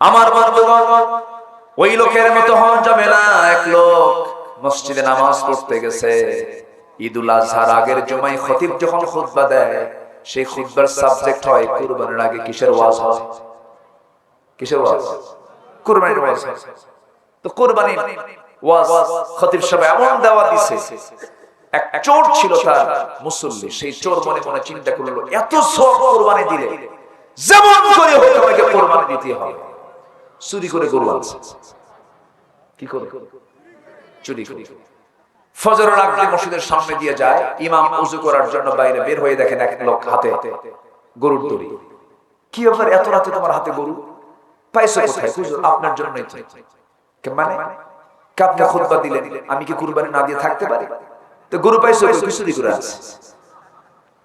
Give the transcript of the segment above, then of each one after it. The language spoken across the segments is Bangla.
আমার ওই লোকের মতো হওয়া যাবে না এক লোক মসজিদে নামাজ পড়তে গেছে। ঈদুল আজহার আগের জমায় খতিব যখন খুতবা দেয়, সেই সাবজেক্ট হয় কুরবানির আগে কিসের ওয়াজ হয়? কিসের ওয়াজ? কুরবানির ওয়াজ তো ওয়াজ খতিব সাহেব এমন দিছে, এক চোর ছিল তার মুসল্লি, সেই চোর মনে মনে চিন্তা করল, এত সব কুরবানি দিলে যেমন করে হোক আমাকে কুরবানি দিতে হবে। চুরি করে গরু আনছে। কি করে চুরি করে ফজরের আগে মসজিদের সামনে দিয়ে যায়, ইমাম উজু করার জন্য বাইরে বের হয়ে দেখেন এক লোক হাতে গরুর দড়ি। কি ব্যাপার, এত রাতে তোমার হাতে গরু? পাইছো কোথায়? হুজুর, আপনার জন্যই তো। মানে? কে আপনি খুতবা দিলেন? আমি কি কুরবানি না দিয়ে থাকতে পারি? তো গরু পাইছো কি চুরি করে আছে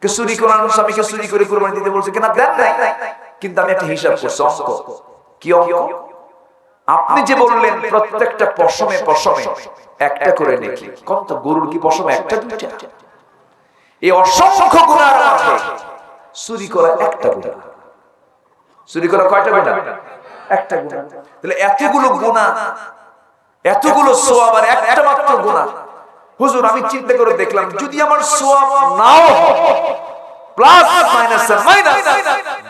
কে চুরি করে আনছো? আমি কে চুরি করে কুরবানি দিতে বলছে? কিনা? দেন নাই। কিন্তু আমি একটা হিসাব করছি, অঙ্ক। কি অঙ্ক? আপনি যে বললেন প্রত্যেকটা পশমে পশমে, একটা করে নেকি। কোন তো গরুর কি পশমে? একটা, দুইটা? এই অসংখ্য গুণার মাঝে চুরি করা একটা গুণা। চুরি করা কয়টা গুণা? একটা গুণা। তাহলে এতগুলো গুণা, এতগুলো সোয়াব আর একটা মাত্র গুণা। হুজুর, আমি চিন্তা করে দেখলাম, যদি আমার সোয়াব নাও প্লাস, মাইনাস মাইনাস,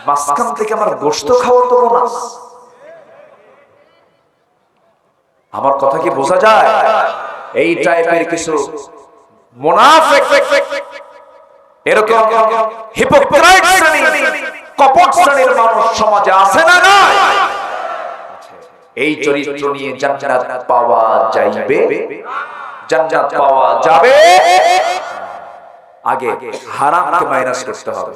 মাঝখান থেকে আমার গোশত খাওয়া তো বোনাস। আমার কথা কি বোঝা যায়? এই টাইপের কিছু মোনাফেক এরকম হিপোক্রাইট শ্রেণি কপট শ্রেণির মানুষ সমাজে আছে না না এই চরিত্র নিয়ে জান্নাত পাওয়া যাইবে? জান্নাত পাওয়া যাবে? আগে হারামকে মাইনাস করতে হবে।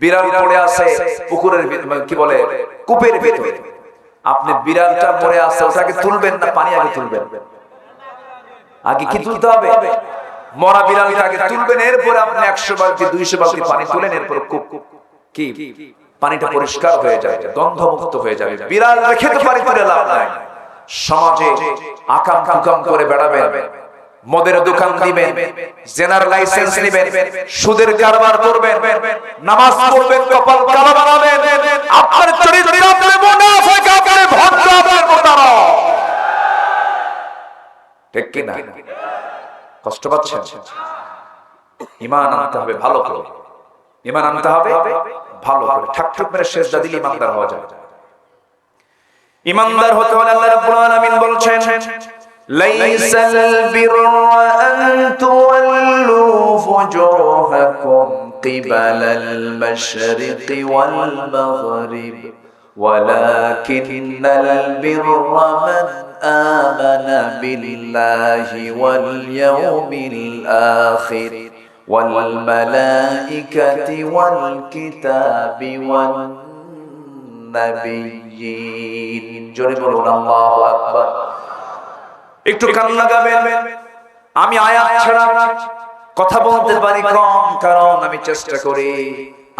বিড়াল পড়ে আছে পুকুরের কি বলে কূপের ভিতরে। আপনি বিড়ালটা মরে আসছে ওটাকে তুলবেন না, পানি আগে তুলবেন? আগে কি তুলতে হবে? মরা বিড়ালকে আগে তুলবেন, এরপরে আপনি একশো বালতি, দুইশো বালতি পানি তুলেন, এরপর কূপ কি? পানিটা পরিষ্কার হয়ে যাবে, গন্ধমুক্ত হয়ে যাবে। বিড়াল রেখে তো পানি তুলে লাভ নাই। সমাজে আকাম কুকাম করে বেড়াবেন। মদের দোকান দিবেন, জেনার লাইসেন্স নেবেন, সুদের কারবার করবেন, নামাজ পড়বেন, কপাল কালো বানাবেন, আপনার চরিত্র আপনার মুনাফিক আপনার ভণ্ড আপনার প্রতারক ঠিক কি না কষ্ট পাচ্ছেন? ইমান আনতে হবে, ভালো করে। ইমান আনতে হবে, ভালো করে। ঠাক ঠাক মেরে শেষ দিলে ইমানদার হওয়া যায় ইমানদার হতে হলে আল্লাহ রাব্বুল আলামিন বলছেন ليس البر أن تولوا وجوهكم قبل المشرق والمغرب ولكن البر من آمن بالله واليوم الآخر والملائكة والكتاب والنبيين. جرب الله أكبر. একটু কান লাগাবেন। আমি আয়াত ছাড়া কথা বলতে পারি কম, কারণ আমি চেষ্টা করি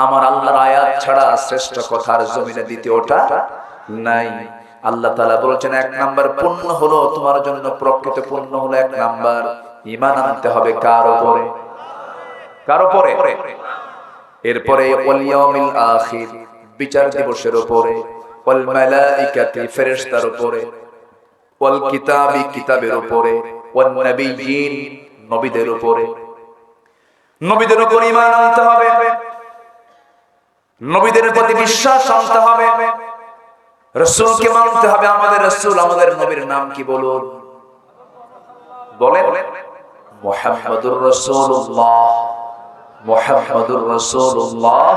আমার আল্লাহর আয়াত ছাড়া শ্রেষ্ঠ কথার জমিনে দ্বিতীয়টা নাই। আল্লাহ তাআলা বলেছেন, এক নাম্বার পূর্ণ হলো তোমার জন্য প্রকৃত পূর্ণ হলো এক নাম্বার ঈমান আনতে হবে কার উপরে? কার উপরে? এরপরে, ওয়াল ইয়াউমিল আখির বিচার দিবসের উপরে। ওয়াল মালাইকাতি ফেরেশতার উপরে। ওয়াল কিতাবি কিতাবের উপরে, ওয়ান নাবিয়িন নবীদের উপরে। নবীদের উপর ঈমান আনতে হবে। নবীদের প্রতি বিশ্বাস আনতে হবে। রাসূলকে মানতে হবে। আমাদের রাসূল আমাদের নবীর নাম কি বলুন? বলেন। মুহাম্মাদুর রাসূলুল্লাহ। মুহাম্মাদুর রাসূলুল্লাহ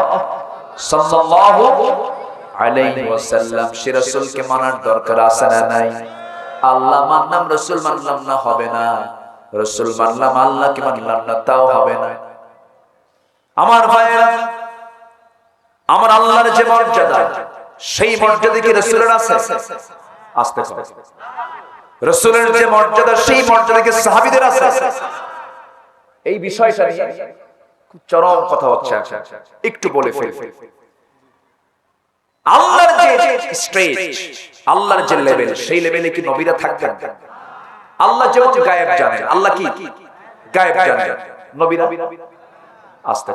সাল্লাল্লাহু আলাইহি ওয়াসাল্লাম। সে রাসূলকে মানার দরকার আছে না নাই? আল্লাহ মানলাম, রসুল মানলাম না, হবে না। রসুল মানলাম, আল্লাহকে মানলাম না, তাও হবে না। আমার ভাইয়েরা, আমার আল্লাহর যে মর্যাদা, সেই মর্যাদা কি রসুলের আছে? আস্তে রসুলের যে মর্যাদা, সেই মর্যাদা কি সাহাবিদের আছে? এই বিষয়টা নিয়ে চরম কথা হচ্ছে। একটু বলে ফেল। আল্লাহর যে স্টেজ আল্লাহর যে লেভেল সেই লেভেলে কি নবীরা থাকতেন? আল্লাহ যেমন গায়েব জানেন আল্লাহ কি? গায়েব জানেন নবীরা? আস্তে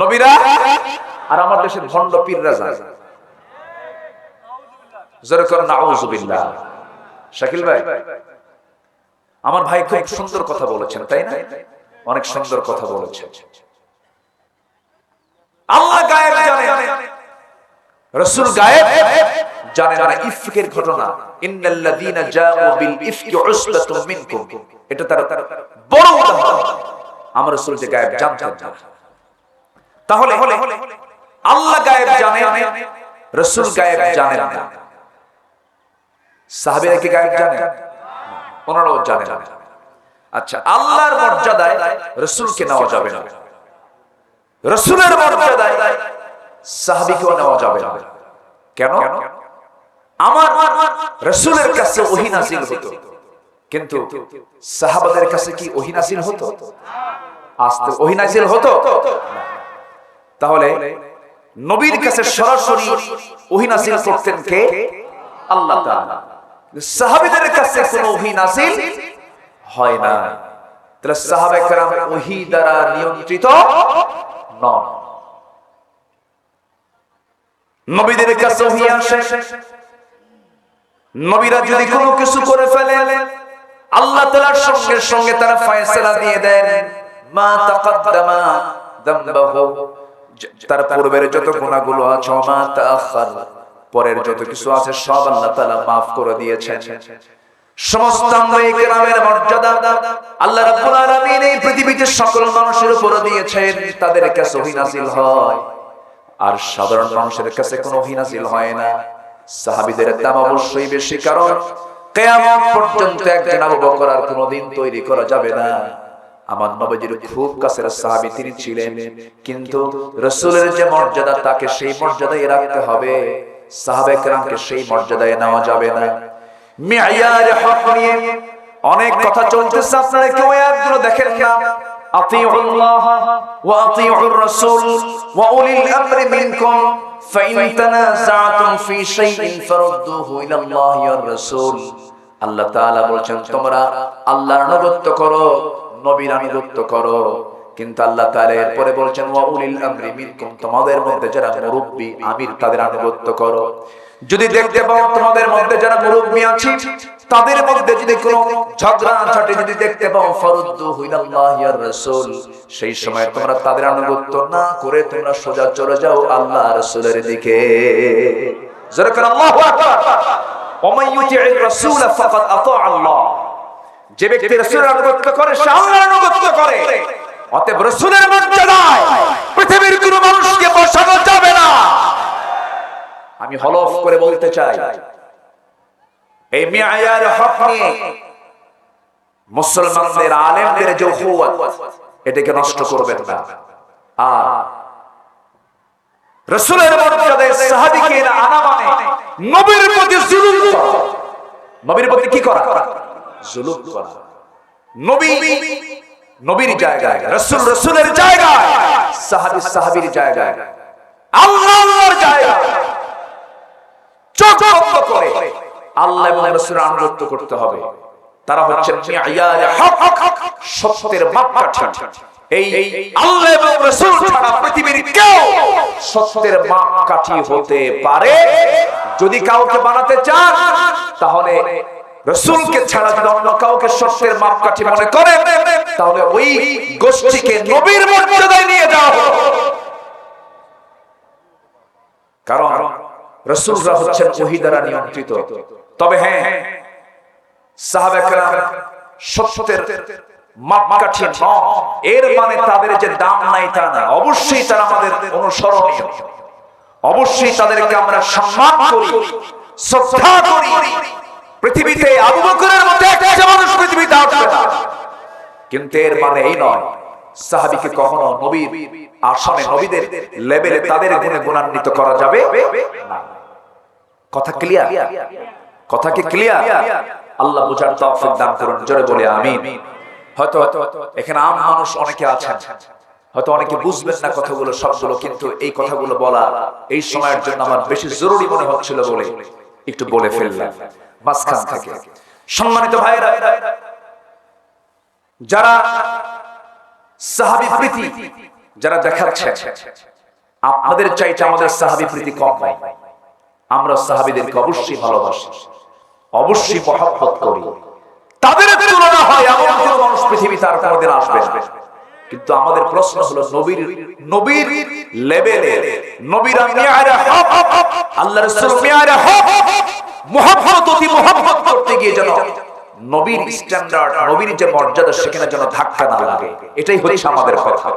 নবীরা? আর আমার দেশের ভণ্ড পীররা নাউজুবিল্লাহ। শাকিল ভাই আমার ভাই খুব সুন্দর কথা বলেছেন তাই না? অনেক সুন্দর কথা বলেছেন। আল্লাহ রাসূল গায়েব জানে না ইফকের ঘটনা। ইন্নাল্লাযীনা জাউ বিল ইফকি উসবাতুম মিনকুম। এটা তার বড় উদাহরণ। আমার রাসূল যে গায়েব জানতেন না। তাহলে আল্লাহ গায়েব জানে, রাসূল গায়েব জানেন না। সাহাবীরা কি গায়েব জানেন ওনারাও জানেন। আচ্ছা আল্লাহর মর্যাদায় রাসূলকে নেওয়া যাবে না। রাসূলের মর্যাদায় সাহাবিকেও নেওয়া যাবে না। কেন? আমার রসুলের কাছে ওহি নাসিল হতো। কিন্তু সাহাবাদের কাছে কি ওহি নাসিল হতো? আসতে ওহি নাসিল হতো। তাহলে নবীর কাছে সরাসরি ওহি নাসিল করতেন কে? আল্লাহ তাআলা। সাহাবীদের কাছে কোনো ওহি নাসিল হয় না। তাহলে সাহাবায়ে কেরাম ওহি দ্বারা নিয়ন্ত্রিত নন। নবীদের কাছে ওহী আসে। নবীরা যদি কোনো কিছু করে ফেলে, আল্লাহ তাআলার সঙ্গে সঙ্গে তারা ফয়সালা দিয়ে দেন। মা তাকাদ্দামা দামবাহু। তার পূর্বের যত গুনাহগুলো আছে মা তাআখার। পরের যত কিছু আছে, সব আল্লাহ তাআলা maaf করে দিয়েছেন। সমস্ত আমরাই কেরামের মর্যাদা আল্লাহ রাব্বুল আলামিন এই পৃথিবীতে সকল মানুষের উপর দিয়েছেন। তাদের কাছে ওহী নাযিল হয়। আর সাধারণ মানুষের কাছে কোনো ওহী নাযিল হয় না। সাহাবীদের দাম অবশ্যই বেশি, কারণ কিয়ামত পর্যন্ত একজন আবু বকর আর কোনোদিন তৈরি করা যাবে না। আমার নবীজির খুব কাছের সাহাবী তিনি ছিলেন, কিন্তু রাসূলের যে মর্যাদা, তাকে সেই মর্যাদায় রাখতে হবে। সাহাবেকরামকে সেই মর্যাদায় নেওয়া যাবে না। মিয়ার হক নিয়ে অনেক কথা চলতেছে, আপনারা কেউ একগুলো দেখেন না? أطيعوا الله وأطيعوا الرسول وأولي الأمر منكم فإن تنازعتم في شيء فردوه إلى الله والرسول আল্লাহ তাআলা বলছেন তোমরা আল্লাহর আনুগত্য করো নবীর আনুগত্য করো কিন্তু আল্লাহ তাআলা এরপরে বলছেন ওয়া উলিল আমরি মিনকুম তোমাদের মধ্যে যারা মুরব্বি আমির তাদের আনুগত্য করো যদি দেখতে পাও তোমাদের মধ্যে যারা মুরব্বি আছে তাদের মধ্যে যদি কোনো ঝগড়া যদি দেখতে পাও, ফারুদ্দু ইলাল্লাহি আর রাসূল, সেই সময় তোমরা তাদের আনুগত্য না করে তোমরা সোজা চলে যাও আল্লাহ রাসূলের দিকে। আমি হলফ করে বলতে চাই এই মিয়ার হক নিয়ে মুসলমানদের, আলেমদের যে এটাকে নষ্ট করবেন না। আর রাসূলের মর্যাদায় সাহাবীকে মানে নবীর প্রতি জুলুম নবীর প্রতি কি করা? জুলুম করা। নবী নবীর জায়গায়, রাসূল রাসূলের জায়গায়, সাহাবী সাহাবীর জায়গায় আল্লাহ আল্লাহর জায়গায় চোখ বন্ধ করে আল্লাহ এবং রাসূলের আনুগত্য করতে হবে। তারা সত্যের মাপকাঠি। এই আল্লাহ এবং রাসূল ছাড়া পৃথিবীর কেউ সত্যের মাপকাঠি হতে পারে। যদি কাউকে বানাতে চান, তাহলে রসুলকে ছাড়া যদি অন্য কাউকে সত্যের মাপকাঠি মনে করেন, তাহলে ওই গোষ্ঠীকে নবীর মর্যাদায় নিয়ে হলো কারণ রসুলরা হচ্ছেন ওহি দ্বারা নিয়ন্ত্রিত। তবে হ্যাঁ সাহাবেকরাম সত্যের এর মানে তাদের যে দাম নাই তা না। অবশ্যই তারা আমাদের অনুসরণীয়। অবশ্যই তাদেরকে আমরা সম্মান করি, শ্রদ্ধা করি। পৃথিবীতে একটা মানুষ পৃথিবীতে আসবে কিন্তু এর মানে এই নয়, সাহাবিকে কখনো নবীর আসামে নবীদের লেভেলে তাদের গুণে গুণান্বিত করা যাবে কথা ক্লিয়ার কথা কি ক্লিয়ার আল্লাহ বুঝার তৌফিক দান করুন জোরে বলে আমিন। হয়তো এখানে আম মানুষ অনেকে আছেন। হয়তো অনেকে বুঝবেন না কথাগুলো সবগুলো কিন্তু এই কথাগুলো বলা এই সময়ের জন্য আমার বেশি জরুরি মনে হচ্ছিল বলে একটু বলে ফেললাম। মাঝখান থেকে। সম্মানিত ভাইরা যারা সাহাবি প্রীতি যারা দেখাচ্ছেন আপনাদের চাইতে আমাদের সাহাবি প্রীতি কম নাই আমরা সাহাবিদেরকে অবশ্যই ভালোবাসি, অবশ্যই মহব্বত করি। তাদের তুলনা হয় এমন কোন মানুষ পৃথিবী তার কোনোদিন আসবে কিন্তু আমাদের প্রশ্ন হলো, নবীর নবীর লেভেলে, নবীর মিয়ারে হক, আল্লাহ রাসূল মিয়ারে হক, মুহাব্বত, অতি মুহাব্বত করতে গিয়ে যেন নবীর স্ট্যান্ডার্ড নবীর যে মর্যাদা, সেখানে যেন ধাক্কা না লাগে। এটাই হচ্ছে আমাদের কথা।